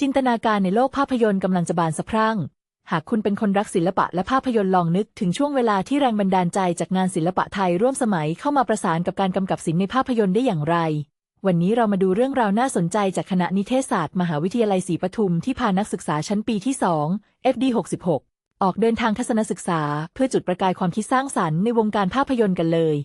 จินตนาการในโลกภาพยนตร์กำลังจะบานสะพรั่ง หากคุณเป็นคนรักศิลปะและภาพยนตร์ลองนึกถึงช่วงเวลาที่แรงบันดาลใจจากงานศิลปะไทยร่วมสมัยเข้ามาประสานกับการกำกับศิลป์ในภาพยนตร์ได้อย่างไร วันนี้เรามาดูเรื่องราวน่าสนใจจากคณะนิเทศศาสตร์ มหาวิทยาลัยศรีปทุมที่พานักศึกษาชั้นปีที่ 2 FD 66ออกเดินทางทัศนศึกษา เพื่อจุดประกายความคิดสร้างสรรค์ในวงการภาพยนตร์กันเลย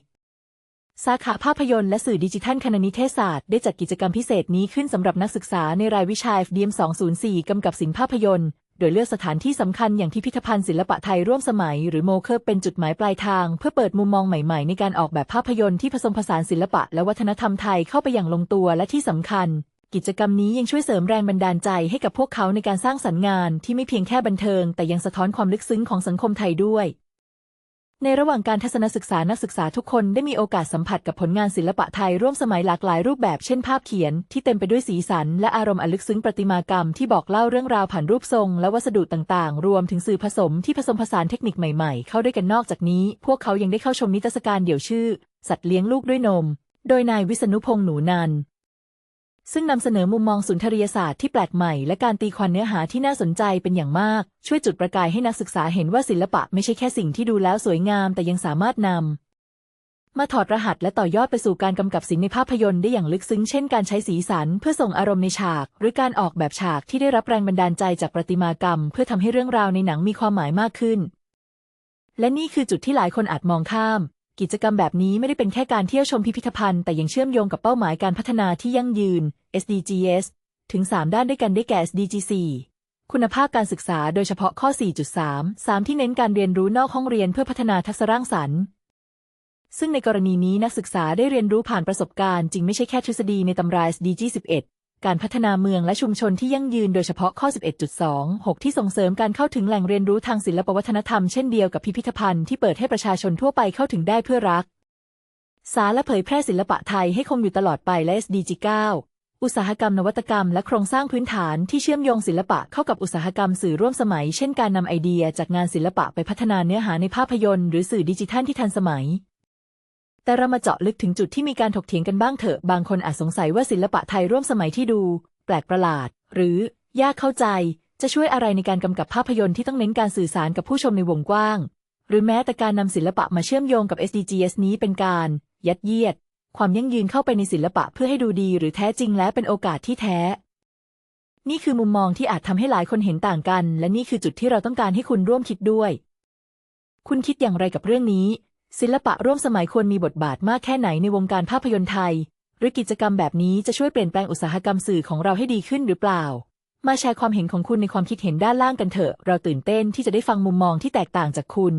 สาขาภาพยนตร์และสื่อดิจิทัลคณะนิเทศศาสตร์ได้จัดกิจกรรมพิเศษนี้ขึ้นสำหรับนักศึกษาในรายวิชา FDM 204 กำกับศิลปภาพยนตร์ โดยเลือกสถานที่สำคัญอย่างพิพิธภัณฑ์ศิลปะไทยร่วมสมัย หรือโมเคอร์เป็นจุดหมายปลายทาง เพื่อเปิดมุมมองใหม่ๆ ในการออกแบบภาพยนตร์ที่ผสมผสานศิลปะและวัฒนธรรมไทยเข้าไปอย่างลงตัวและที่สำคัญ กิจกรรมนี้ยังช่วยเสริมแรงบันดาลใจให้กับพวกเขาในการสร้างสรรค์งานที่ไม่เพียงแค่บันเทิง แต่ยังสะท้อนความลึกซึ้งของสังคมไทยด้วย ในระหว่างการทัศนศึกษานักศึกษาทุกคนได้มีโอกาสสัมผัสกับผลงานศิลปะไทยร่วมสมัยหลากหลายรูปแบบเช่นภาพเขียนที่เต็มไปด้วยสีสัน และอารมณ์อันลึกซึ้งประติมากรรมที่บอกเล่าเรื่องราวผ่านรูปทรง และวัสดุต่างๆ รวมถึงสื่อผสมที่ผสมผสานเทคนิคใหม่ๆ เข้าด้วยกันนอกจากนี้ พวกเขายังได้เข้าชมนิทรรศการเดี่ยวชื่อ สัตว์เลี้ยงลูกด้วยนม โดยนายวิษณุพงษ์หนูนัน ซึ่งนำเสนอมุมมองสุนทรียศาสตร์ที่แปลกใหม่ และการตีความเนื้อหาที่น่าสนใจเป็นอย่างมาก ช่วยจุดประกายให้นักศึกษาเห็นว่าศิลปะไม่ใช่แค่สิ่งที่ดูแล้วสวยงาม แต่ยังสามารถนำมาถอดรหัสและต่อยอดไปสู่การกำกับศิลป์ในภาพยนตร์ได้อย่างลึกซึ้งเช่นการใช้สีสัน เพื่อส่งอารมณ์ในฉาก หรือการออกแบบฉากที่ได้รับแรงบันดาลใจจากประติมากรรม เพื่อทำให้เรื่องราวในหนังมีความหมายมากขึ้น และนี่คือจุดที่หลายคนอาจมองข้าม กิจกรรมแบบนี้ไม่ได้เป็นแค่การเที่ยวชมพิพิธภัณฑ์แต่ยังเชื่อมโยงกับเป้าหมายการพัฒนาที่ยั่งยืน SDGs ถึง 3 ด้านด้วยกันได้แก่ SDG 4คุณภาพการศึกษาโดยเฉพาะข้อ 4.3 3 ที่เน้นการเรียนรู้นอกห้องเรียนเพื่อพัฒนาทักษะร่างสรรค์ ซึ่งในกรณีนี้นักศึกษาได้เรียนรู้ผ่านประสบการณ์จริงไม่ใช่แค่ทฤษฎีในตำรา SDG 11 การพัฒนาเมืองและชุมชนที่ยั่งยืนโดยเฉพาะข้อ 11.26 ที่ส่งเสริมการเข้าถึงแหล่งเรียนรู้ทางศิลปวัฒนธรรมเช่นเดียวกับพิพิธภัณฑ์ที่เปิดให้ประชาชนทั่วไปเข้าถึงได้เพื่อรักษาและเผยแพร่ศิลปะไทยให้คงอยู่ตลอดไปและ SDG 9 อุตสาหกรรมนวัตกรรมและโครงสร้างพื้นฐานที่เชื่อมโยงศิลปะเข้ากับอุตสาหกรรมสื่อร่วมสมัย เช่นการนำไอเดียจากงานศิลปะไปพัฒนาเนื้อหาในภาพยนตร์หรือสื่อดิจิทัลที่ทันสมัย แต่เรามาเจาะลึกถึงจุดที่มีการถกเถียงกันบ้างเถอะ บางคนอาจสงสัยว่าศิลปะไทยร่วมสมัยที่ดู แปลกประหลาด หรือยากเข้าใจ จะช่วยอะไรในการกำกับภาพยนตร์ที่ต้องเน้นการสื่อสารกับผู้ชมในวงกว้าง หรือแม้แต่การนำศิลปะมาเชื่อมโยงกับ SDGs นี้เป็นการ ยัดเยียด ความยั่งยืนเข้าไปในศิลปะเพื่อให้ดูดี หรือแท้จริงและเป็นโอกาสที่แท้ นี่คือมุมมองที่อาจทำให้หลายคนเห็นต่างกัน และนี่คือจุดที่เราต้องการให้คุณร่วมคิดด้วย คุณคิดอย่างไรกับเรื่องนี้ ศิลปะร่วมสมัยควรมีบทบาทมากแค่ไหนในวงการภาพยนตร์ไทย หรือกิจกรรมแบบนี้จะช่วยเปลี่ยนแปลงอุตสาหกรรมสื่อของเราให้ดีขึ้นหรือเปล่า มาแชร์ความเห็นของคุณในความคิดเห็นด้านล่างกันเถอะ เราตื่นเต้นที่จะได้ฟังมุมมองที่แตกต่างจากคุณ